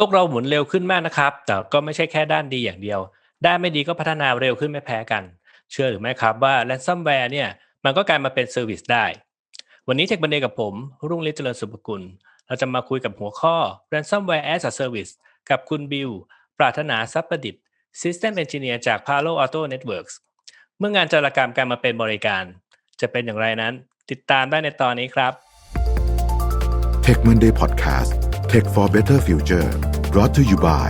โลกเราหมุนเร็วขึ้นมากนะครับ แต่ก็ไม่ใช่แค่ด้านดีอย่างเดียว ด้านไม่ดีก็พัฒนาเร็วขึ้นไม่แพ้กัน เชื่อหรือไม่ครับว่า ransomware เนี่ยมันก็กลายมาเป็นเซอร์วิสได้ วันนี้เทคบันเดย์กับผม รุ่งฤทธิ์เจริญสุภกุล เราจะมาคุยกับหัวข้อ ransomware as a service กับคุณบิว ปรารถนาทรัพย์ประดิษฐ์ System Engineer จาก Palo Alto Networks เมื่องานจารกรรมกลายมาเป็นบริการ จะเป็นอย่างไรนั้น ติดตามได้ในตอนนี้ครับ Tech Monday Podcast Tech for Better Future brought to you by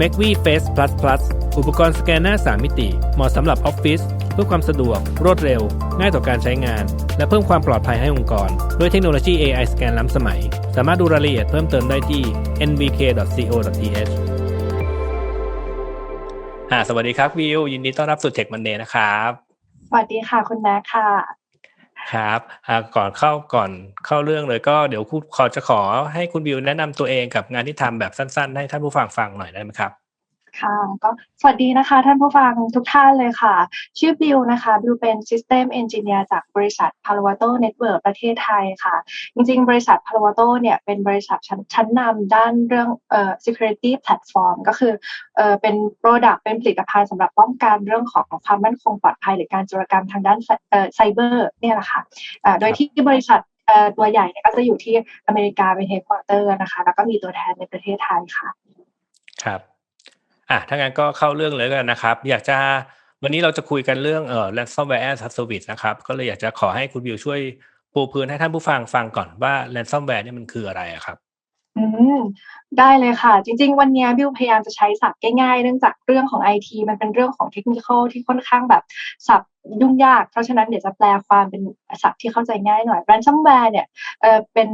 m a c v Face Plus Plus อุปกรณ์สแกนหน้า 3 มิติ เหมาะสำหรับออฟฟิศเพื่อความสะดวก รวดเร็ว ง่ายต่อการใช้งาน และเพิ่มความปลอดภัยให้องค์กร ด้วยเทคโนโลยี AI สแกนล้ำสมัย สามารถดูรายละเอียดเพิ่มเติมได้ที่ nvk.co.th อ่าสวัสดีครับวิว ยินดีต้อนรับสู่ Tech Monday นะครับ สวัสดีค่ะคุณแม่ค่ะ ครับก่อนเข้าก่อนเข้าเรื่องเลยก็เดี๋ยวคุณขอจะขอให้คุณบิวแนะนำตัวเองกับงานที่ทำแบบสั้น ๆ ให้ท่านผู้ฟังฟังหน่อยได้ไหมครับ ค่ะก็สวัสดีนะคะ ท่านผู้ฟังทุกท่านเลยค่ะ ชื่อบิวนะคะบิวเป็น System Engineer จากบริษัท Palo Alto Network ประเทศไทยค่ะ จริงๆ บริษัท Palo Alto เนี่ยเป็นบริษัทชั้นชั้นนำด้านเรื่องเอ่อ security platform ก็คือเอ่อเป็น product เป็นผลิตภัณฑ์สำหรับป้องกันเรื่องของความมั่นคงปลอดภัยหรือการโจรกรรมทางด้านเอ่อไซเบอร์เนี่ยแหละค่ะอ่าโดยที่บริษัทเอ่อตัวใหญ่เนี่ยก็จะอยู่ที่อเมริกาเป็น headquarter นะคะ แล้วก็มีตัวแทนในประเทศไทยค่ะ ครับ อะถ้างั้นก็เข้าเรื่องเลยกันนะครับ อยากจะวันนี้เราจะคุยกันเรื่องเอ่อ ransomware as a service นะครับ ก็เลยอยากจะขอให้คุณบิวช่วยปูพื้นให้ท่านผู้ฟังฟังก่อนว่า ransomware เนี่ยมันคืออะไรอะครับอืมได้เลยค่ะ จริง ๆ วันนี้บิวพยายามจะใช้ศัพท์ง่ายๆ เนื่องจากเรื่องของไอทีมันเป็นเรื่องของเทคนิคที่ค่อนข้างแบบศัพท์ยุ่งยาก เพราะฉะนั้นเดี๋ยวจะแปลความเป็นศัพท์ที่เข้าใจง่ายหน่อย ransomware เนี่ยเออเป็น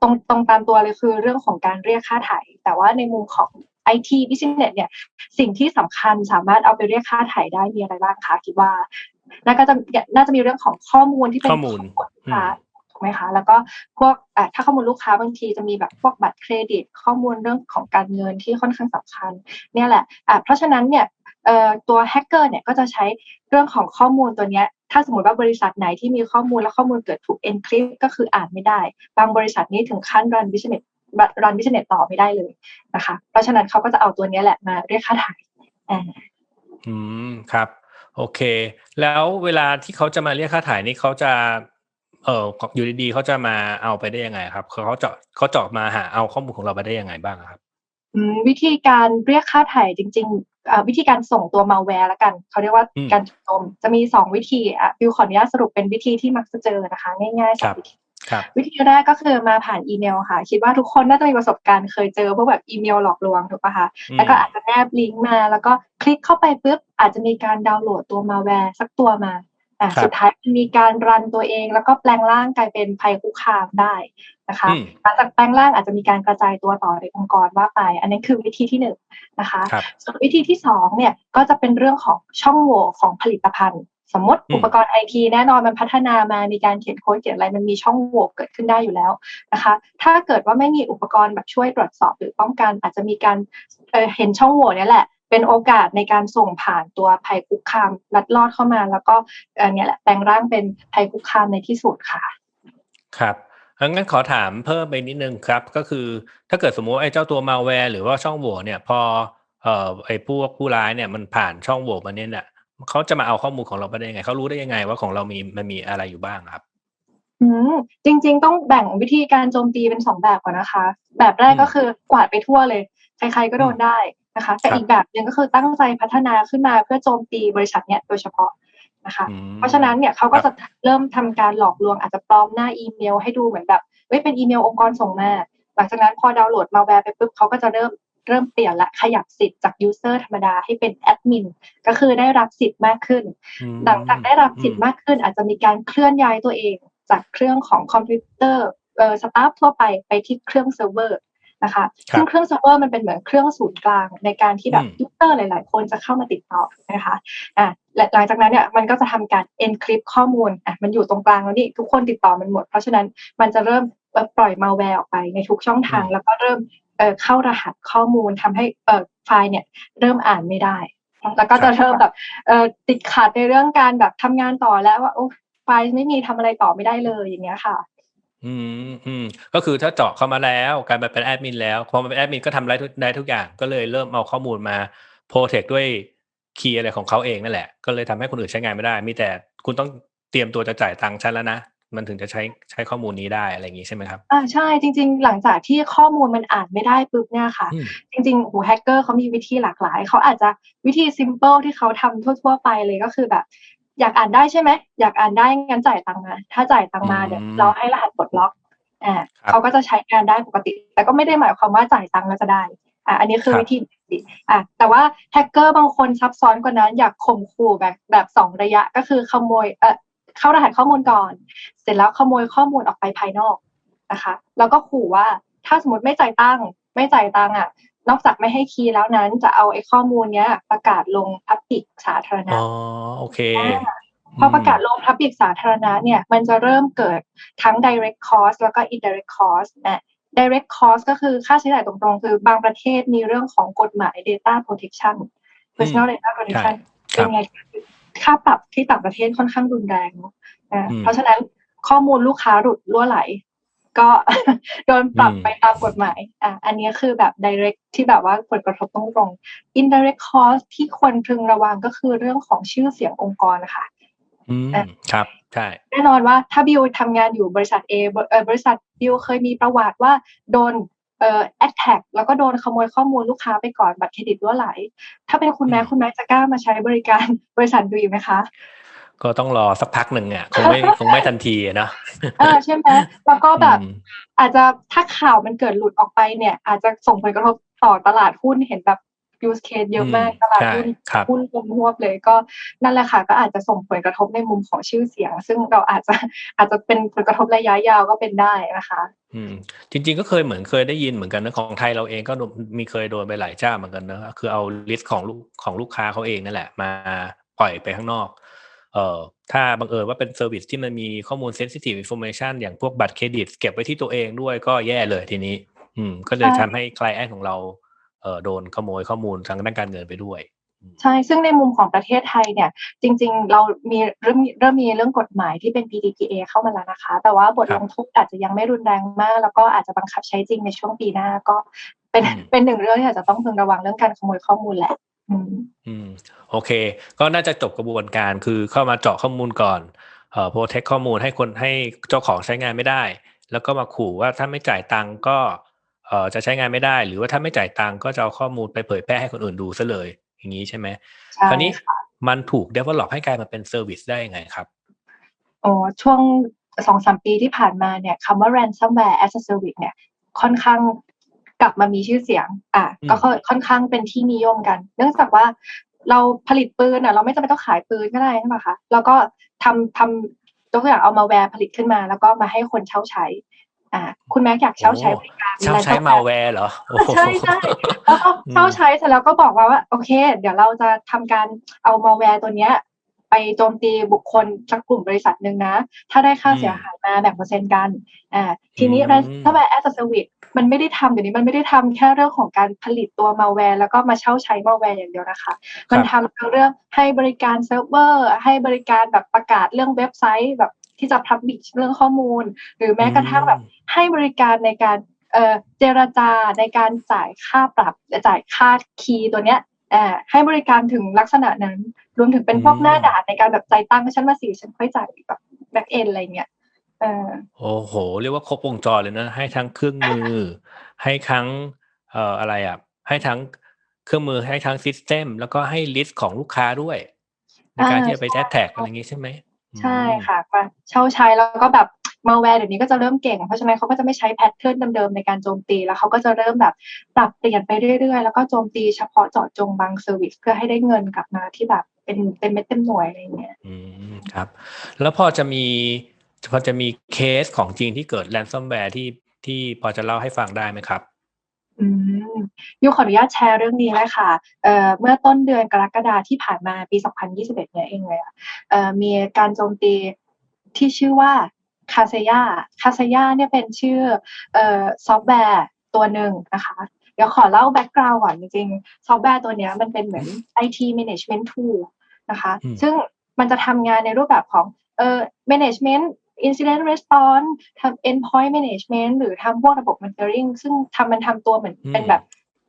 ตรงตรงตามตัวเลยคือเรื่องของการเรียกค่าไถ่แต่ว่าในมุมของ IT business เนี่ยสิ่งที่สำคัญสามารถเอาไปเรียกค่าไถ่ได้มีอะไรบ้างคะคิดว่าน่าก็จะน่าจะมีเรื่องของข้อมูลที่เป็นข้อมูลของลูกค้าถูกไหมคะ แล้วก็พวกอะถ้าข้อมูลลูกค้าบางทีจะมีแบบพวกบัตรเครดิต ข้อมูลเรื่องของการเงินที่ค่อนข้างสำคัญ เนี่ยแหละอะเพราะฉะนั้นเนี่ยเอ่อตัวแฮกเกอร์เนี่ยก็จะใช้เรื่องของข้อมูลตัวเนี้ยถ้าสมมติว่าบริษัทไหนที่มีข้อมูลและข้อมูลเกิดถูก encrypt ก็คืออ่านไม่ได้ บางบริษัทนี้ถึงขั้น run business run business ต่อไม่ได้เลยนะคะ เพราะฉะนั้นเขาก็จะเอาตัวเนี้ยแหละมาเรียกค่าถ่ายอ่าอืมครับ โอเค แล้วเวลาที่เขาจะมาเรียกค่าถ่ายนี่เขาจะ เอออยู่ดีๆเขาจะมาเอาไปได้ยังไงครับเขาเจาะเขาเจาะมาหาเอาข้อมูลของเราไปได้ยังไงบ้างอะครับอืมวิธีการเรียกค่าไถ่จริงๆอ่าวิธีการส่งตัวมาแวร์ละกัน เขาเรียกว่าอืมการโจมจะมีสองวิธีอะบิวขออนุญาตสรุปเป็นวิธีที่มักจะเจอนะคะ ง่ายๆสครัองบวิธีครับ วิธีแรกก็คือมาผ่านอีเมลค่ะ คิดว่าทุกคนน่าจะมีประสบการณ์เคยเจอพวกแบบอีเมลหลอกลวงถูกปะคะอืมแล้วก็อาจจะแนบลิงก์มาแล้วก็คลิกเข้าไปปุ๊บอาจจะมีการดาวน์โหลดตัวมาแวร์สักตัวมาอะครับสุดท้ายมันมีการรันตัวเอง แล้วก็แปลงร่างกลายเป็นภัยคุกคามได้นะคะอืมหลังจากแปลงร่างอาจจะมีการกระจายตัวต่อในองค์กรว่าไป อันนี้คือวิธีที่หนึ่งนะคะครับส่วนวิธีที่สองเนี่ยก็จะเป็นเรื่องของช่องโหว่ของผลิตภัณฑ์ สมมติอืมอุปกรณ์ไอทีแน่นอนมันพัฒนามามีการเขียนโค้ดเขียนอะไรมันมีช่องโหว่เกิดขึ้นได้อยู่แล้วนะคะ ถ้าเกิดว่าไม่มีอุปกรณ์แบบช่วยตรวจสอบหรือป้องกัน อาจจะมีการเอ่อเห็นช่องโหว่เนี่ยแหละเป็นโอกาสในการส่งผ่านตัวภัยคุกคามลัดลอดเข้ามา แล้วก็เอ่อเนี่ยแหละแปลงร่างเป็นภัยคุกคามในที่สุดค่ะ ครับงั้นขอถามเพิ่มไปนิดนึงครับ ก็คือถ้าเกิดสมมติไอ้เจ้าตัวมาแวร์หรือว่าช่องโหว่เนี่ยพอเอ่อไอ้พวกผู้ร้ายเนี่ยมันผ่านช่องโหว่มาเนี่ย เนี่ยเขาจะมาเอาข้อมูลของเราไปได้ยังไงเขารู้ได้ยังไง ว่าของเรามีมันมีอะไรอยู่บ้างครับอืมจริง ๆ ต้องแบ่งวิธีการโจมตีเป็นสองแบบก่อนนะคะ แบบแรกอืมก็คือกวาดไปทั่วเลย ใครๆก็โดนได้นะคะแต่ครับอีกแบบหนึ่งก็คือตั้งใจพัฒนาขึ้นมาเพื่อโจมตีบริษัทเนี้ยโดยเฉพาะนะคะอืมเพราะฉะนั้นเนี่ยเขาก็จะเริ่มทำการหลอกลวงอาจจะปลอมหน้าอีเมล ให้ดูเหมือนแบบเฮ้ยเป็นอีเมลองค์กรส่งมาหลังจากนั้นพอดาวน์โหลดมาแวร์ไปปุ๊บเขาก็จะเริ่ม เริ่มเปลี่ยนละขยับสิทธิ์จากยูเซอร์ธรรมดาให้เป็นแอดมินก็คือได้รับสิทธิ์มากขึ้นอืมหลังจากได้รับสิทธิ์มากขึ้น อาจจะมีการเคลื่อนย้ายตัวเอง จากเครื่องของคอมพิวเตอร์เอ่อสตาฟทั่วไปไปที่เครื่องเซิร์ฟเวอร์นะคะครับซึ่งเครื่องเซิร์ฟเวอร์มันเป็นเหมือนเครื่องศูนย์กลางในการที่แบบอืมยูเซอร์หลาย ๆ คนจะเข้ามาติดต่อนะคะอะและหลังจากนั้นเนี่ยมันก็จะทำการ encrypt ข้อมูลอะมันอยู่ตรงกลางแล้วนี่ทุกคนติดต่อมันหมด เพราะฉะนั้นมันจะเริ่มเอ่อปล่อยมาแวร์ออกไปในทุกช่องทางอืมแล้วก็เริ่ม เข้ารหัสข้อมูลทำให้ไฟล์เนี่ยเริ่มอ่านไม่ได้ แล้วก็จะเริ่มแบบติดขัดในเรื่องการแบบทำงานต่อแล้วว่าโอ้ไฟล์ไม่มีทำอะไรต่อไม่ได้เลยอย่างเงี้ยค่ะ อืมอืมก็คือถ้าเจาะเข้ามาแล้วกลายมาเป็นแอดมินแล้วพอมาเป็นแอดมินก็ทำได้ทุกได้ทุกอย่างก็เลยเริ่มเอาข้อมูลมาโปรเทคด้วยคีย์อะไรของเขาเองนั่นแหละ ก็เลยทำให้คนอื่นใช้งานไม่ได้ มีแต่คุณต้องเตรียมตัวจะจ่ายตังค์ฉันแล้วนะ มันถึงจะใช้ใช้ข้อมูลนี้ได้อะไรอย่างนี้ใช่ไหมครับอ่าใช่จริง ๆ หลังจากที่ข้อมูลมันอ่านไม่ได้ปุ๊บเนี่ยค่ะอืมจริงๆโหแฮกเกอร์เขามีวิธีหลากหลายเขาอาจจะวิธี simple ที่เขาทำทั่ว ๆ ไปเลยก็คือแบบ อยากอ่านได้ใช่ไหมอยากอ่านได้งั้นจ่ายตังค์มาถ้าจ่ายตังค์มาเนี่ยอืมเราให้รหัสปลดล็อกอ่าครับเขาก็จะใช้งานได้ปกติ แต่ก็ไม่ได้หมายความว่าจ่ายตังค์แล้วจะได้อ่าอันนี้คือครับวิธีสิอะแต่ว่าแฮกเกอร์บางคนซับซ้อนกว่านั้นอยากข่มขู่แบบแบบสองระยะก็คือขโมยเอ่อ เข้ารหัสข้อมูลก่อน เสร็จแล้วขโมยข้อมูลออกไปภายนอกนะคะ แล้วก็ขู่ว่าถ้าสมมติไม่จ่ายตังค์ไม่จ่ายตังค์อะ นอกจากไม่ให้คีย์แล้วนั้นจะเอาไอ้ข้อมูลเนี้ย ประกาศลงพับปิกสาธารณะอ๋อโอเคพอประกาศลงพับปิกสาธารณะเนี่ย มันจะเริ่มเกิดทั้ง direct cost แล้วก็ indirect cost นะ direct cost ก็คือค่าใช้จ่ายตรงๆ คือบางประเทศมีเรื่องของกฎหมาย data protection personal data protection ครัเป็บนไง ค่าปรับที่ต่างประเทศค่อนข้างรุนแรงเนอะอ่าอืมเพราะฉะนั้นข้อมูลลูกค้าหลุดรั่วไหล ก็โดนปรับอืมไปตามกฎหมายอะอันนี้คือแบบ direct ที่แบบว่าผลกระทบตรงๆ indirect cost ที่ควรพึงระวังก็คือเรื่องของชื่อเสียงองค์กรนะคะอืมอะครับใช่แน่นอนว่าถ้าบิวทำงานอยู่บริษัท A บเอ่อบริษัทบิวเคยมีประวัติว่าโดน เอ่อ attack แล้วก็โดนขโมยข้อมูลลูกค้าไปก่อนบัตรเครดิตรั่วไหล ถ้าเป็นคุณแม่อืมคุณแม่จะกล้ามาใช้บริการบริษัทบิวอีกไหมคะ ก็ต้องรอสักพักหนึ่งอะคงไม่คงไม่ทันทีอะเนอะเออใช่ไหมแล้วก็แบบอืมอาจจะถ้าข่าวมันเกิดหลุดออกไปเนี่ย อาจจะส่งผลกระทบต่อตลาดหุ้นเห็นแบบ use case เยอะมากอืมตลาดใช่หุ้นครับหุ้นลงหวบเลยก็นั่นแหละค่ะ ก็อาจจะส่งผลกระทบในมุมของชื่อเสียง ซึ่งเราอาจจะอาจจะเป็นผลกระทบระยะยาวก็เป็นได้นะคะอืมจริงๆก็เคยเหมือนเคยได้ยินเหมือนกันนะของไทยเราเองก็โดนมีเคยโดนไปหลายเจ้าเหมือนกันนะคือเอาลิสต์ของลูกของลูกค้าเขาเองนั่นแหละมาปล่อยไปข้างนอกเอ่อถ้าบังเอิญว่าเป็นเซอร์วิสที่มันมีข้อมูล sensitive information อย่างพวกบัตรเครดิต เก็บไว้ที่ตัวเองด้วยก็แย่เลยทีนี้ อืม ก็เลยใช่ทำให้คลายแอนของเราเอ่อ โดนขโมยข้อมูลทางด้านการเงินไปด้วยใช่ ซึ่งในมุมของประเทศไทยเนี่ย จริง ๆ เรามีเริ่มเริ่มมีเรื่องกฎหมายที่เป็น PDPA เข้ามาแล้วนะคะ แต่ว่าบทครับลงโทษอาจจะยังไม่รุนแรงมาก แล้วก็อาจจะบังคับใช้จริงในช่วงปีหน้าก็เป็นอืมเป็นหนึ่งเรื่องที่อาจจะต้องพึงระวังเรื่องการขโมยข้อมูลแหละอืมอืมโอเค ก็น่าจะจบกระบวนการคือเข้ามาเจาะข้อมูลก่อนเอ่อโปรเทคข้อมูลให้คนให้เจ้าของใช้งานไม่ได้ แล้วก็มาขู่ว่าถ้าไม่จ่ายตังค์ก็ เอ่อจะใช้งานไม่ได้ หรือว่าถ้าไม่จ่ายตังค์ก็จะเอาข้อมูลไปเผยแพร่ให้คนอื่นดูซะเลย อย่างนี้ใช่ไหมใช่คราวนี้ค่ะมันถูก develop ให้กลายมาเป็นเซอร์วิสได้ยังไงครับโอ้ช่วงสองสามปีที่ผ่านมาเนี่ยคำว่า ransomware as a service เนี่ย ค่อนข้างกลับมามีชื่อเสียง อะอืมก็ค่อนค่อนข้างเป็นที่นิยมกัน เนื่องจากว่าเราผลิตปืนอะ เราไม่จำเป็นต้องขายปืนก็ได้ใช่ไหมคะ แล้วก็ทำทำตัวอย่างเอามาแวร์ผลิตขึ้นมา แล้วก็มาให้คนเช่าใช้ อ่าคุณแม็กอยากเช่าใช้บริการเช่าใช้ ransomware มาแวร์เหรอโอ้โหใช่ใช่แล้วก็เช่าใช้เสร็จแล้วก็บอกว่าว่าโอเค เดี๋ยวเราจะทำการเอามาแวร์ตัวเนี้ย ไปโจมตีบุคคลสักกลุ่มบริษัทหนึ่งนะ ถ้าได้ค่าอืมเสียหายมาแบ่งเปอร์เซ็นต์กันอ่าทีนี้อืม ransomware as a service มันไม่ได้ทำเดี๋ยวนี้มันไม่ได้ทำแค่เรื่องของการผลิตตัวมาแวร์แล้วก็มาเช่าใช้มาแวร์อย่างเดียวนะคะ มันทำทั้งเรื่องให้บริการเซิร์ฟเวอร์ ให้บริการแบบประกาศเรื่องเว็บไซต์แบบ ที่จะพับบิชเรื่องข้อมูล หรือแม้กระทั่งแบบให้บริการในการเอ่อเจรจาในการจ่ายค่าปรับจ่ายค่าคีย์ตัวเนี้ยเอ่อให้บริการถึงลักษณะนั้น รวมถึงเป็นพวกอืมหน้าด่านในการแบบจ่ายตังค์ให้ฉันมาสี่ฉันค่อยจ่ายแบบแบ็กเอนอะไรเงี้ยเออโอ้โห เรียกว่าครบวงจรเลยนะ ให้ทั้งเครื่องมือ ให้ทั้งเอ่ออะไรอะ ให้ทั้งเครื่องมือให้ทั้งซิสเต็มแล้วก็ให้ลิสต์ของลูกค้าด้วย ในการอ่าที่จะไปใช่แท็กอะไรอย่างงี้ใช่ไหม ใช่อืมค่ะมาเช่าใช้แล้วก็แบบมาแวร์เดี๋ยวนี้ก็จะเริ่มเก่ง เพราะฉะนั้นเขาก็จะไม่ใช้แพทเทิร์นเดิมๆในการโจมตีแล้วเขาก็จะเริ่มแบบปรับเปลี่ยนไปเรื่อยๆ แล้วก็โจมตีเฉพาะเจาะจงบางเซอร์วิสเพื่อให้ได้เงินกลับมาที่แบบเป็นเป็นเม็ดเต็มหน่วยอะไรเงี้ยอืมครับ แล้วพอจะมีพอจะมีเคสของจริงที่เกิดแ a นซ o มแวร์ที่ที่พอจะเล่าให้ฟังได้ไหมครับ อืมยูขออนุญาตแชร์เรื่องนี้เลยค่ะเอ่อเมื่อต้นเดือนกรกฎาที่ผ่านมาปี 2021 เนี่ยเองเลยอะเอ่อมีการโจมตีที่ชื่อว่าคาเซยาคาเซยาเนี่ยเป็นชื่อเอ่อซอฟต์แวร์ตัวหนึ่งนะคะเดี๋ยวขอเล่าแบ็กกราวด์ก่อนจริงๆ ซอฟต์แวร์ตัวเนี้ยมันเป็นเหมือน IT management tool นะคะอืมซึ่งมันจะทำงานในรูปแบบของเอ่อ management incident response ทำ endpoint management หรือทำพวกระบบ monitoring ซึ่งทำมันทำตัวเหมือนอืมเป็นแบบ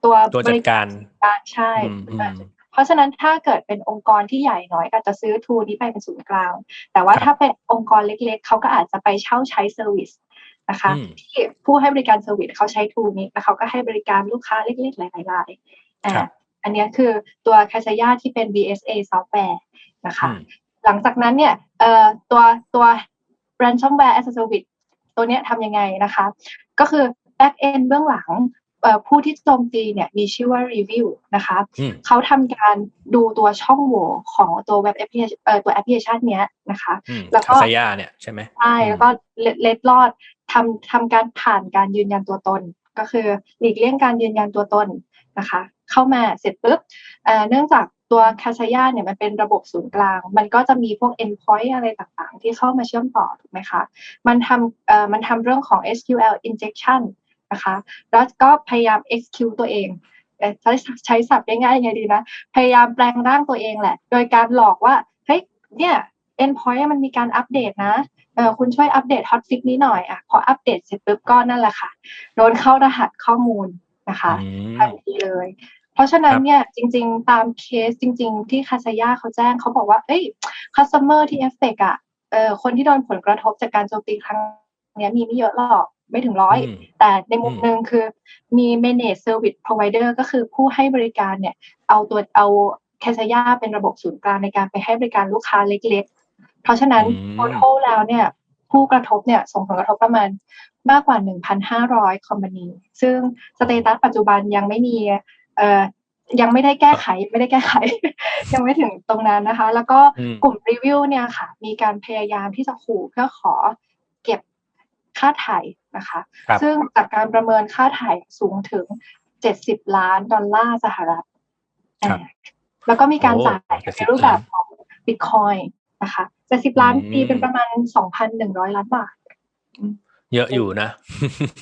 ตัวตัวจัดการการใช่อืมอืมเพราะฉะนั้นถ้าเกิดเป็นองค์กรที่ใหญ่หน่อยก็อาจจะซื้อทูนี้ไปเป็นศูนย์กลาง แต่ว่าครับถ้าเป็นองค์กรเล็กๆ เขาก็อาจจะไปเช่าใช้เซอร์วิสนะคะอืมที่ผู้ให้บริการเซอร์วิสเขาใช้ทูนี้แล้วเขาก็ให้บริการลูกค้าเล็กๆ หลายๆรายอ่าครับอันเนี้ยคือตัวคาซายาที่เป็น BSA ซอฟต์แวร์นะคะอืมหลังจากนั้นเนี่ยเอ่อตัวตัว ransomware as a service ตัวเนี้ยทำยังไงนะคะ ก็คือ back end เบื้องหลังเอ่อผู้ที่โจมตีเนี่ยมีชื่อว่า review นะคะอืมเขาทำการดูตัวช่องโหว่ของตัวเว็บแอปพลิเคชันเอ่อตัวแอปพลิเคชันเนี้ยนะคะอืมแล้วก็คาซายาเนี่ยใช่ไหมใช่แล้วก็เล็ดลอดทำทำการผ่านการยืนยันตัวตน ก็คือหลีกเลี่ยงการยืนยันตัวตนนะคะ เข้ามาเสร็จปุ๊บเอ่อเนื่องจาก ตัวคาชายาเนี่ยมันเป็นระบบศูนย์กลาง มันก็จะมีพวก endpoint อะไรต่างๆ ที่เข้ามาเชื่อมต่อถูกไหมคะ มันทำเอ่อมันทำเรื่องของ SQL injection นะคะ แล้วก็พยายาม execute ตัวเองเอ่อใช้ใช้ศัพท์ง่ายๆยังไงดีนะ พยายามแปลงร่างตัวเองแหละ โดยการหลอกว่า เฮ้ย เนี่ย endpoint มันมีการอัปเดตนะ เออคุณช่วยอัปเดต hotfix นี้หน่อยอะ พออัปเดตเสร็จปุ๊บก็นั่นแหละค่ะ โดนเข้ารหัสข้อมูลนะคะอืมทันทีเลย เพราะฉะนั้นครับเนี่ยจริง ๆ ตามเคสจริง ๆ ที่คาซายาเขาแจ้งเขาบอกว่า เอ้ย customer ที่เอฟเฟกอะเออคนที่โดนผลกระทบจากการโจมตีครั้งเนี้ยมีไม่เยอะหรอกไม่ถึงร้อยอืมแต่ในมุมอืมหนึ่งคือมี managed service provider ก็คือผู้ให้บริการเนี่ยเอาตัวเอาแคชยาเป็นระบบศูนย์กลางในการไปให้บริการลูกค้าเล็กๆ เพราะฉะนั้นอืม total แล้วเนี่ยผู้กระทบเนี่ยส่งผลกระทบประมาณมากกว่า 1,500 คอมพานีซึ่งสเตตัสปัจจุบันยังไม่มี เอ่อยังไม่ได้แก้ไขไม่ได้แก้ไข ยังไม่ถึงตรงนั้นนะคะ แล้วก็อืมกลุ่มรีวิวเนี่ยค่ะ มีการพยายามที่จะขู่เพื่อขอเก็บค่าไถ่นะคะครับซึ่งจากการประเมินค่าไถ่สูงถึง70ล้านดอลลาร์สหรัฐครับอ่าแล้วก็มีการโอ้จ่าย70ในรูปแบบของบิตคอยนะคะ70ล้านอืมตีเป็นประมาณ2,100ล้านบาท เยอะอยู่นะ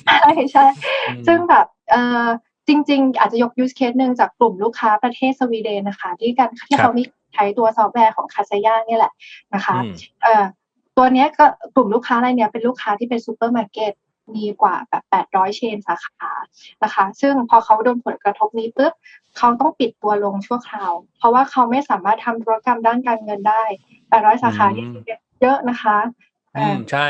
ใช่ใช่อืมซึ่งแบบเอ่อ จริง ๆ อาจจะยกยูสเคสหนึ่งจากกลุ่มลูกค้าประเทศสวีเดนนะคะที่กันที่ครับเขามีใช้ตัวซอฟต์แวร์ของคาซายาเนี่ยแหละนะคะอืมเอ่อตัวเนี้ยก็กลุ่มลูกค้ารายเนี้ยเป็นลูกค้าที่เป็นซูเปอร์มาร์เก็ตมีกว่าแบบ 800 เชนสาขานะคะ ซึ่งพอเขาโดนผลกระทบนี้ปุ๊บเขาต้องปิดตัวลงชั่วคราว เพราะว่าเขาไม่สามารถทำธุรกรรมด้านการเงินได้ 800 สาขาอืมนี่เยอะนะคะอือ่ามใช่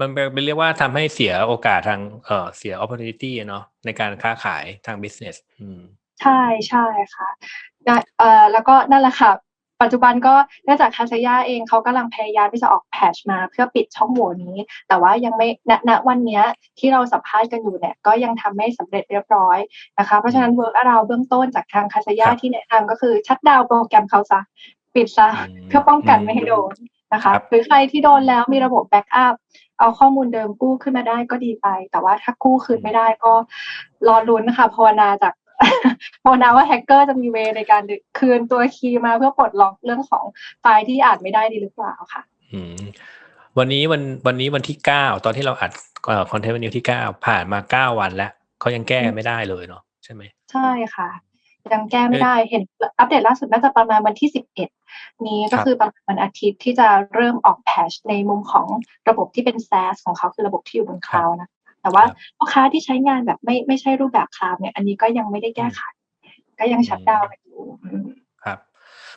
มันเป็นเรียกว่าทำให้เสียโอกาสทางเอ่อเสีย opportunity เนาะในการค้าขายทาง business อืมใช่ใช่ค่ะได้เอ่อแล้วก็นั่นแหละค่ะปัจจุบันก็เนื่องจากคาซายาเองเขากำลังพยายามที่จะออกแพทชมาเพื่อปิดช่องโหว่นี้ แต่ว่ายังไม่ณณวันเนี้ยที่เราสัมภาษณ์กันอยู่เนี่ยก็ยังทำไม่สำเร็จเรียบร้อยนะคะเพราะฉะนั้นเวิร์กเราเบื้องต้นจากทางคาซายาครับที่แนะนำก็คือชัดดาวน์โปรแกรมเขาซะปิดซะอืมเพื่อป้องกันไม่ให้โดน นะคะครับหรือใครที่โดนแล้วมีระบบแบ็กอัพเอาข้อมูลเดิมกู้ขึ้นมาได้ก็ดีไป แต่ว่าถ้ากู้คืนไม่ได้ก็รอลุ้นนะคะภาวนาจากภาวนาว่าแฮกเกอร์จะมีเวย์ในการคืนตัวคีย์มาเพื่อปลดล็อกเรื่องของไฟล์ที่อ่านไม่ได้ดีหรือเปล่าค่ะอืมวันนี้วันวันนี้วันที่เก้าตอนที่เราอัดคอนเทนต์วันนี้ที่เก้าผ่านมาเก้าวันแล้วเขายังแก้กันไม่ได้เลยเนาะใช่ไหมใช่ค่ะ ยังแก้ไม่ได้เห็นอัปเดตล่าสุดน่าจะประมาณวันที่11นี้ก็ครับคือประมาณวันอาทิตย์ที่จะเริ่มออกแพชในมุมของระบบที่เป็น SaaS ของเขาคือระบบที่อยู่บนคลาวด์นะแต่ว่าครับลูกค้าที่ใช้งานแบบไม่ไม่ใช่รูปแบบคลาวด์เนี่ยอันนี้ก็ยังไม่ได้แก้ไขก็ยังชัดดาวน์กันอยู่อืมครับ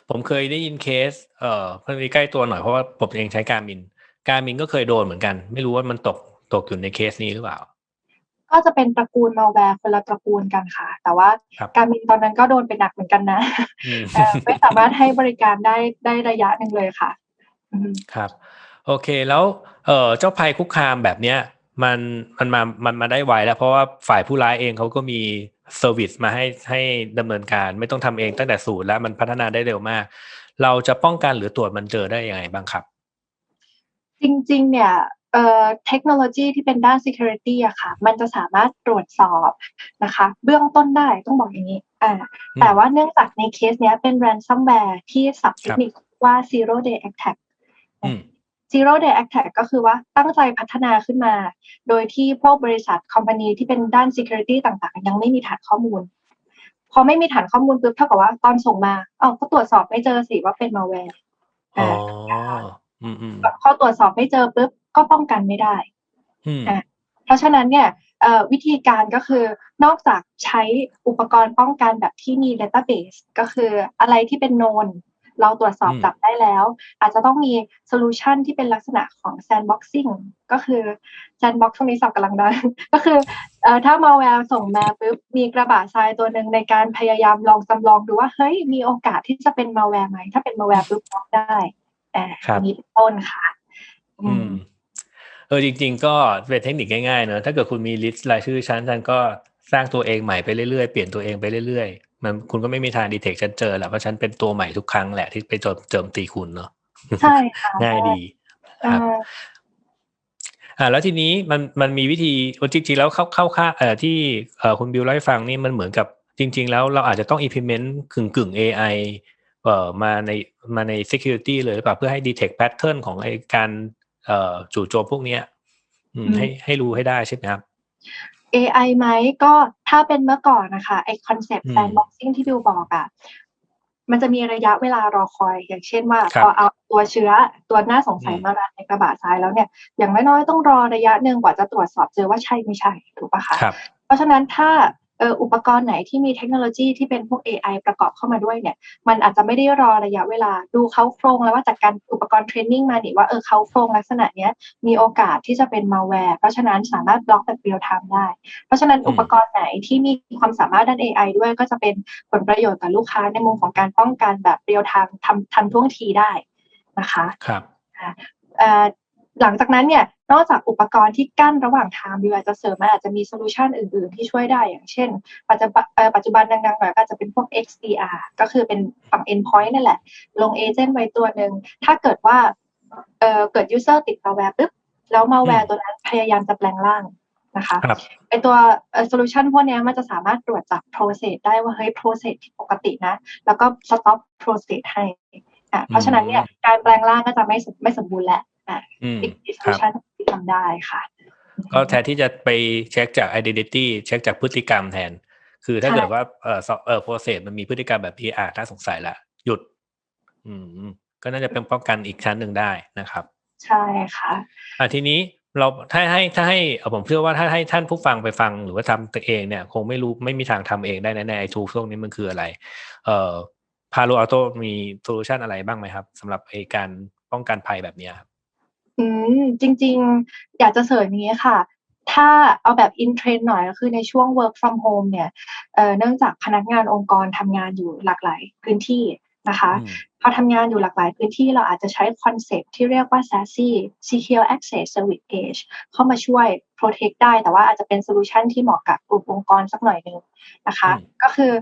ผมเคยได้ยินเคส เอ่อเพิ่งใกล้ตัวหน่อยเพราะว่าผมเองใช้การมิน การมินก็เคยโดนเหมือนกัน ไม่รู้ว่ามันตกตกอยู่ในเคสนี้หรือเปล่า ก็จะเป็นตระกูลมาแวร์คนละตระกูลกันค่ะ แต่ว่าครับการมินตอนนั้นก็โดนไปหนักเหมือนกันนะอืมเอ่อไม่สามารถให้บริการได้ได้ระยะหนึ่งเลยค่ะอืมครับ โอเคแล้วเอ่อเจ้าภัยคุกคามแบบเนี้ยมันมันมามันมาได้ไวแล้ว เพราะว่าฝ่ายผู้ร้ายเองเขาก็มีเซอร์วิสมาให้ให้ดำเนินการไม่ต้องทำเองตั้งแต่ศูนย์แล้วมันพัฒนาได้เร็วมาก เราจะป้องกันหรือตรวจมันเจอได้ยังไงบ้างครับ จริง ๆ เนี่ย เอ่อเทคโนโลยีที่เป็นด้าน security อะค่ะ มันจะสามารถตรวจสอบนะคะ เบื้องต้นได้ต้องบอกอย่างนี้อ่าอืมแต่ว่าเนื่องจากในเคสเนี้ยเป็น ransomware ที่ศัพท์เทคนิคว่า zero day attack อืม zero day attack ก็คือว่าตั้งใจพัฒนาขึ้นมา โดยที่พวกบริษัทคอมพานีที่เป็นด้าน security ต่างๆ ยังไม่มีฐานข้อมูล พอไม่มีฐานข้อมูลปุ๊บเท่ากับว่าตอนส่งมาเอ้าก็ตรวจสอบไม่เจอสิว่าเป็น malware อ๋ออ่าอืมอืมพอตรวจสอบไม่เจอปุ๊บ ก็ป้องกันไม่ได้อืมอะเพราะฉะนั้นเนี่ยเอ่อวิธีการก็คือนอกจากใช้อุปกรณ์ป้องกันแบบที่มี database ก็คืออะไรที่เป็นโนนเราตรวจสอบอืมจับได้แล้ว อาจจะต้องมีโซลูชันที่เป็นลักษณะของ sandboxing ก็คือ sandbox ช่วงนี้สับกำลังดังก็คือเอ่อถ้ามาแวร์ส่งมาปุ๊บมีกระบะทรายตัวหนึ่งในการพยายามลองจำลองดูว่า เฮ้ย มีโอกาสที่จะเป็นมาแวร์ไหม ถ้าเป็นมาแวร์ปุ๊บล็อกได้อ่าครับอย่างนี้เป็นต้นค่ะ อือืมม เออจริง ๆ ก็เป็นเทคนิคง่ายๆเนอะถ้าเกิดคุณมีลิสต์รายชื่อชั้นฉันก็สร้างตัวเองใหม่ไปเรื่อยๆ เปลี่ยนตัวเองไปเรื่อยๆ มันคุณก็ไม่มีทางดีเทคฉันเจอแหละเพราะฉันเป็นตัวใหม่ทุกครั้งแหละที่ไปโจมโจมตีคุณเนาะใช่ค่ะง่ายดีเอ่ครับออ่าแล้วทีนี้มันมันมีวิธีจริงๆแล้วเข้าเข้าค่าเอ่อที่เอ่อคุณบิวเล่าให้ฟังนี่มันเหมือนกับจริง ๆ แล้วเราอาจจะต้อง implement กึ่งกึ่ง AI เอ่อมาในมาใน security เลยหรือเปล่าเพื่อให้ detect pattern ของไอการเอ่อ จู่โจมพวกเนี้ยอืมให้ให้รู้ให้ได้ใช่ไหมครับ AI ไหมก็ถ้าเป็นเมื่อก่อนนะคะไอคอนเซปต์อืมแซนบ็อกซิ่งที่บิวบอกอะ่ะมันจะมีระยะเวลารอคอย อย่างเช่นว่าครับพอเอาตัวเชื้อตัวน่าสงสัยอืมมารันในกระบะทรายแล้วเนี่ย อย่างน้อยๆต้องรอระยะหนึ่งกว่าจะตรวจสอบเจอว่าใช่ไม่ใช่ถูกปะคะครับเพราะฉะนั้นถ้าเอ่ออุปกรณ์ไหนที่มีเทคโนโลยีที่เป็นพวก AI ประกอบเข้ามาด้วยเนี่ย มันอาจจะไม่ได้รอระยะเวลาดูเขาโครงแล้วว่าจากการอุปกรณ์เทรนนิ่งมาเนี่ยว่าเออเขาโครงลักษณะเนี้ยมีโอกาสที่จะเป็นมาแวร์เพราะฉะนั้นสามารถบล็อกแบบเรียลไทม์ได้ เพราะฉะนั้นอืมอุปกรณ์ไหนที่มีความสามารถด้าน AI ด้วยก็จะเป็นผลประโยชน์กับลูกค้าในมุมของการป้องกันแบบเรียลไทม์ทำทันท่วงทีได้นะคะครับเอ่อ หลังจากนั้นเนี่ยนอกจากอุปกรณ์ที่กั้นระหว่างทางบิวอาจจะเสริมมันอาจจะมีโซลูชันอื่น ๆ ที่ช่วยได้อย่างเช่น ปัจจุบันเอ่อปัจจุบันดังๆหน่อยก็อาจจะเป็นพวก XDR ก็คือเป็นฝั่ง endpoint นั่นแหละ ลงเอเจนต์ไว้ตัวหนึ่งถ้าเกิดว่าเอ่อเกิด user ติด malware ปุ๊บแล้วมาแวอืร์มตัวนั้นพยายามจะแปลงร่างนะคะครับไอตัวโซลูชันพวกเนี้ยมันจะสามารถตรวจจับ process ได้ว่าเฮ้ย process ผิดปกตินะ แล้วก็ stop process ให้อะเพราะฉะนั้นเนี่ยการแปลงร่างก็จะไม่สมไม่สมบูรณ์แหละ อะอืมอีกอีกโซครัลูบชันที่ทำได้ค่ะ ก็แทนที่จะไปเช็คจาก identity เช็คจากพฤติกรรมแทน คือถ้าใช่เกิดว่าเออเออ process มันมีพฤติกรรมแบบนี้อ่าถ้าสงสัยละหยุด อืม ก็น่าจะเป็นป้องกันอีกชั้นหนึ่งได้นะครับ ใช่ค่ะอ่าทีนี้เราถ้าให้ถ้าให้เอ่อผมเชื่อว่าถ้าให้ท่านผู้ฟังไปฟังหรือว่าทำตัวเองเนี่ย คงไม่รู้ไม่มีทางทำเองได้แน่ๆไอ้ทูพวกนี้มันคืออะไร เอ่อพาโลอัลโตมีโซลูชันอะไรบ้างไหมครับสำหรับไอ้การป้องกันภัยแบบเนี้ยครับ อืมจริง ๆ อยากจะเสริมอย่างนี้ค่ะ ถ้าเอาแบบอินเทรนหน่อยก็คือในช่วง work from home เนี่ยเอ่อเนื่องจากพนักงานองค์กรทำงานอยู่หลากหลายพื้นที่ นะคะอืมพอทำงานอยู่หลากหลายพื้นที่เราอาจจะใช้คอนเซปต์ที่เรียกว่า SASE Secure Access Service Edge เข้ามาช่วย protect ได้ แต่ว่าอาจจะเป็นโซลูชันที่เหมาะกับกลุ่มองค์กรสักหน่อยหนึ่งนะคะอืมก็คือ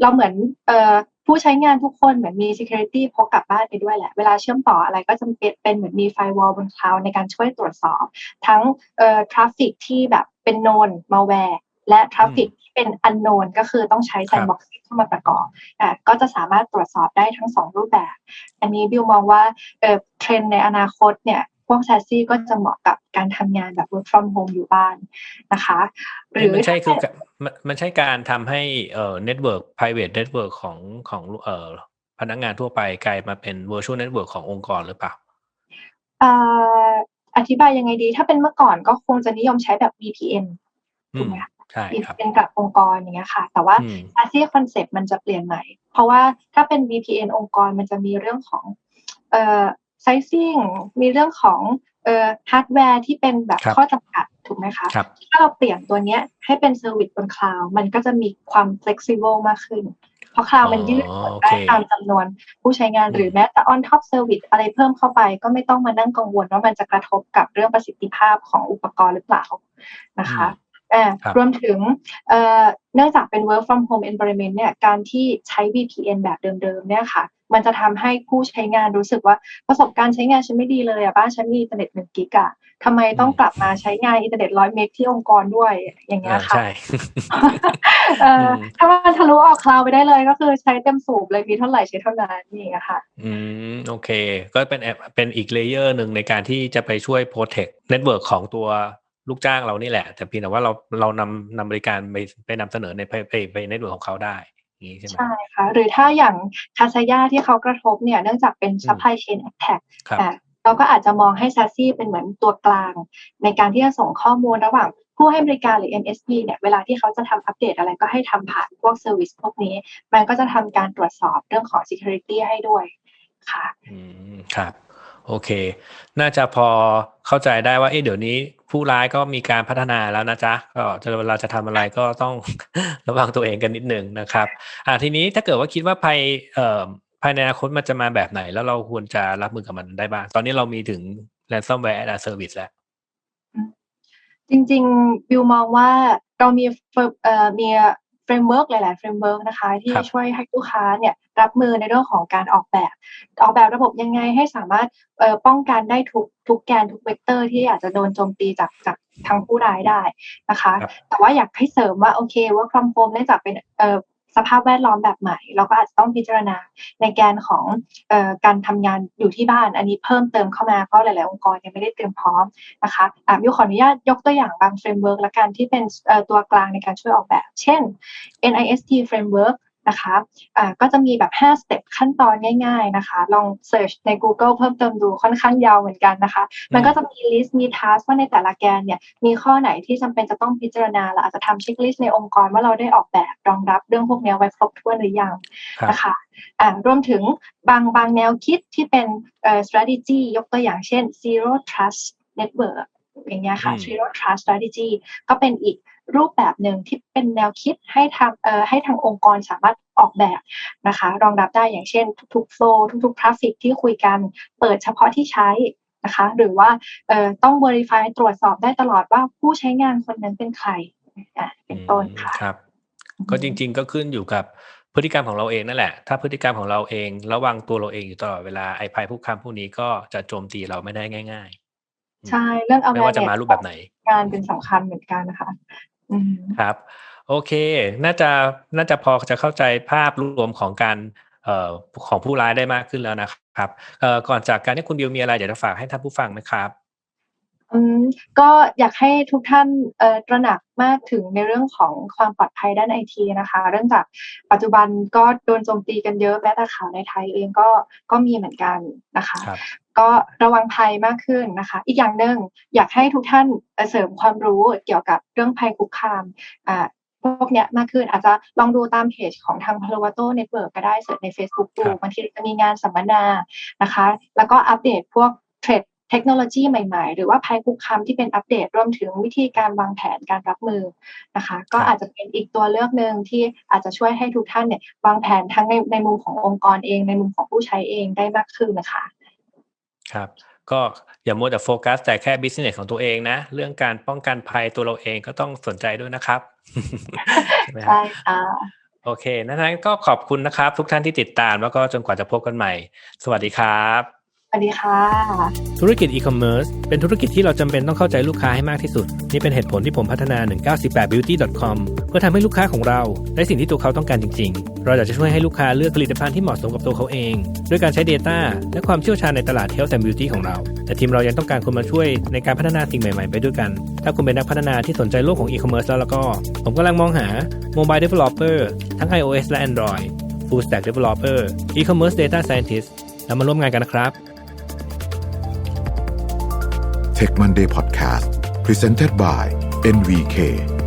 เราเหมือนเอ่อผู้ใช้งานทุกคนเหมือนมี security พกกลับบ้านไปด้วยแหละ เวลาเชื่อมต่ออะไรก็จะเป็นเป็นเหมือนมี firewall บน cloud ในการช่วยตรวจสอบ ทั้งเอ่อ traffic ที่แบบเป็น known malware และ traffic ที่เป็น unknown ก็คือต้องใช้ครับ sandboxing เข้ามาประกอบอะก็จะสามารถตรวจสอบได้ทั้งสองรูปแบบ อันนี้บิวมองว่าเอ่อเทรนด์ในอนาคตเนี่ยพวกแซสซี่ก็จะเหมาะกับการทำงานแบบ work from home อยู่บ้านนะคะ หรือมันใช่คือมันมันใช่การทำให้เอ่อ network private network ของของเอ่อพนักงานทั่วไปกลายมาเป็น virtual network ขององค์กรหรือเปล่าเอ่ออธิบายยังไงดี ถ้าเป็นเมื่อก่อนก็คงจะนิยมใช้แบบ VPN อืถูกมไหม คะใช่ครับ VPN กับองค์กรอย่างเงี้ยค่ะ แต่ว่าอืมอาเซียคอนเซ็ปต์มันจะเปลี่ยนใหม่ เพราะว่าถ้าเป็น VPN องค์กรมันจะมีเรื่องของเอ่อ sizing มีเรื่องของเอ่อฮาร์ดแวร์ที่เป็นแบบครับข้อจำกัดถูกไหมคะครับถ้าเราเปลี่ยนตัวเนี้ยให้เป็นเซอร์วิสบนคลาวด์มันก็จะมีความ flexible มากขึ้น เพราะคลาวด์มันยืดหมดได้โอเคตามจำนวนผู้ใช้งานอืมหรือแม้แต่ on top service อะไรเพิ่มเข้าไป ก็ไม่ต้องมานั่งกังวลว่ามันจะกระทบกับเรื่องประสิทธิภาพของอุปกรณ์หรือเปล่านะคะเอ่อค รับรวมถึงเอ่อเนื่องจากเป็น work from home environment เนี่ยการที่ใช้ VPN แบบเดิมๆเนี่ยค่ะ มันจะทำให้ผู้ใช้งานรู้สึกว่าประสบการณ์ใช้งานฉันไม่ดีเลยอะบ้านฉันมีอินเทอร์เน็ตหนึ่งกิกอะทำไมต้องกลับมาใช้งานอินเทอร์เน็ตร้อยเมกที่องค์กรด้วยอย่างเงี้ยอ่าค่ะใช่เอ่ออมถ้ามันทะลุออกคลาวไปได้เลยก็คือใช้เต็มสูบเลยมีเท่าไหร่ใช้เท่านั้นนี่เองอะค่ะ อืมโอเค ก็เป็นแอปเป็นอีกเลเยอร์หนึ่งในการที่จะไปช่วย protect network ของตัว ลูกจ้างเรานี่แหละ แต่เพียงแต่ว่าเราเรานำนำบริการไปไปนำเสนอในไปไปไป network ของเขาได้อย่างนี้ใช่ไหมใช่ค่ะหรือถ้าอย่างคาซายาที่เขากระทบเนี่ยเนื่องจากเป็น supply chain attack ครับอะเราก็อาจจะมองให้ SASE เป็นเหมือนตัวกลาง ในการที่จะส่งข้อมูลระหว่างผู้ให้บริการหรือ NSP เนี่ยเวลาที่เขาจะทำอัปเดตอะไรก็ให้ทำผ่านพวกเซอร์วิสพวกนี้ มันก็จะทำการตรวจสอบเรื่องของ security ให้ด้วยค่ะอืมครับ โอเค น่าจะพอเข้าใจได้ว่าเอ๊ะเดี๋ยวนี้ ผู้ร้ายก็มีการพัฒนาแล้วนะจ๊ะก็จะเวลาจะทำอะไรก็ต้องระวังตัวเองกันนิดนึงนะครับอ่าทีนี้ถ้าเกิดว่าคิดว่าภัยเอ่อภายในอนาคตมันจะมาแบบไหน แล้วเราควรจะรับมือกับมันได้บ้าง ตอนนี้เรามีถึง ransomware as a service แล้ว จริงๆบิวมองว่าเรามีเฟรเอ่อมีเฟรมเวิร์กหลาย ๆ เฟรมเวิร์กนะคะ ที่ครับช่วยให้ลูกค้าเนี่ย รับมือในเรื่องของการออกแบบ ออกแบบระบบยังไงให้สามารถเอ่อป้องกันได้ทุกทุกแกนทุกเวกเตอร์ที่อาจจะโดนโจมตีจากจากทางผู้ร้ายได้นะคะครับแต่ว่าอยากให้เสริมว่าโอเคว่าค from home เนื่องจากเป็นเอ่อสภาพแวดล้อมแบบใหม่ เราก็อาจจะต้องพิจารณาในแกนของเอ่อการทำงานอยู่ที่บ้าน อันนี้เพิ่มเติมเข้ามาเพราะหลาย ๆ องค์กรยังไม่ได้เตรียมพร้อมนะคะอะมิวขออนุญาตยกตัวอย่างบางเฟรมเวิร์กละกันที่เป็นเอ่อตัวกลางในการช่วยออกแบบ เช่น NIST framework นะคะอ่าก็จะมีแบบ5สเต็ปขั้นตอนง่าย ๆนะคะ ลอง search ใน Google เพิ่มเติมดูค่อนข้างยาวเหมือนกันนะคะ มันก็จะมี list มี task ว่าในแต่ละแกนเนี่ยมีข้อไหนที่จำเป็นจะต้องพิจารณาเราอาจจะทำเช็คลิสต์ในองค์กรว่าเราได้ออกแบบรองรับเรื่องพวกนี้ไว้ครบถ้วนหรือยังครับนะคะอ่ารวมถึงบางบางแนวคิดที่เป็นเอ่อ strategy ยกตัวอย่างเช่น zero trust network อย่างเงี้ยค่ะอืม zero trust strategy ก็เป็นอีก รูปแบบหนึ่งที่เป็นแนวคิดให้ทางเอ่อให้ทางองค์กรสามารถออกแบบนะคะ รองรับได้อย่างเช่น ทุกๆ flow ทุกๆ traffic ที่คุยกันเปิดเฉพาะที่ใช้นะคะหรือว่าเอ่อต้อง verify ตรวจสอบได้ตลอดว่าผู้ใช้งานคนนั้นเป็นใครอะเป็นต้นค่ะอืมครับ ก็จริงๆก็ขึ้นอยู่กับพฤติกรรมของเราเองนั่นแหละ ถ้าพฤติกรรมของเราเองระวังตัวเราเองอยู่ตลอดเวลาไอ้ภัยคุกคามพวกนี้ก็จะโจมตีเราไม่ได้ง่าย ๆ ใช่เรื่องไม่ว่าจะมารูปแบบไหนงานเป็นสำคัญเหมือนกันนะคะอืม ครับ โอเค น่าจะน่าจะพอจะเข้าใจภาพรวมของการเอ่อของผู้ร้ายได้มากขึ้นแล้วนะครับเอ่อก่อนจากการที่คุณบิวมีอะไรอยากจะฝากให้ท่านผู้ฟังไหมครับอืมก็อยากให้ทุกท่านเอ่อตระหนักมากถึงในเรื่องของความปลอดภัยด้านไอทีนะคะ เรื่องจากปัจจุบันก็โดนโจมตีกันเยอะแม้แต่ข่าวในไทยเองก็ก็มีเหมือนกันนะคะครับ ก็ระวังภัยมากขึ้นนะคะ อีกอย่างหนึ่งอยากให้ทุกท่านเอ่อเสริมความรู้เกี่ยวกับเรื่องภัยคุกคามอ่าพวกเนี้ยมากขึ้นอาจจะลองดูตามเพจของทาง Palo Alto Network ก็ได้เสิร์ชใน Facebook ดูครับบางทีจะมีงานสัมมนานะคะ แล้วก็อัปเดตพวกเทรดเทคโนโลยีใหม่ๆ หรือว่าภัยคุกคามที่เป็นอัปเดตรวมถึงวิธีการวางแผนการรับมือนะคะ ก็อาจจะเป็นอีกตัวเลือกหนึ่งที่อาจจะช่วยให้ทุกท่านเนี่ยวางแผนทั้งในในมุมขององค์กรเอง ในมุมของผู้ใช้เองได้มากขึ้นนะคะ ครับ ก็อย่ามัวแต่โฟกัส แต่แค่บิสเนสของตัวเองนะ เรื่องการป้องกันภัยตัวเราเองก็ต้องสนใจด้วยนะครับใช่ไหมครับใช่ค่ะโอเค นั้นก็ขอบคุณนะครับ ทุกท่านที่ติดตามแล้วก็จนกว่าจะพบกันใหม่ สวัสดีครับ สวัสดีค่ะ ธุรกิจอีคอมเมิร์ซเป็นธุรกิจที่เราจำเป็นต้องเข้าใจลูกค้าให้มากที่สุด นี่เป็นเหตุผลที่ผมพัฒนา 198beauty.com เพื่อทำให้ลูกค้าของเราได้สิ่งที่ตัวเขาต้องการจริง ๆ เราอยากจะช่วยให้ลูกค้าเลือกผลิตภัณฑ์ที่เหมาะสมกับตัวเขาเอง ด้วยการใช้ Data และความเชี่ยวชาญในตลาด Health and Beauty ของเรา แต่ทีมเรายังต้องการคนมาช่วยในการพัฒนาสิ่งใหม่ๆ ไปด้วยกัน ถ้าคุณเป็นนักพัฒนาที่สนใจโลกของอีคอมเมิร์ซแล้วแล้วก็ ผมกำลังมองหา Mobile Developer ทั้ง iOS และ Android Full Stack Developer E-commerce Data Scientist แล้วมาร่วมงานกันนะครับ Tech Monday Podcast Presented by NVK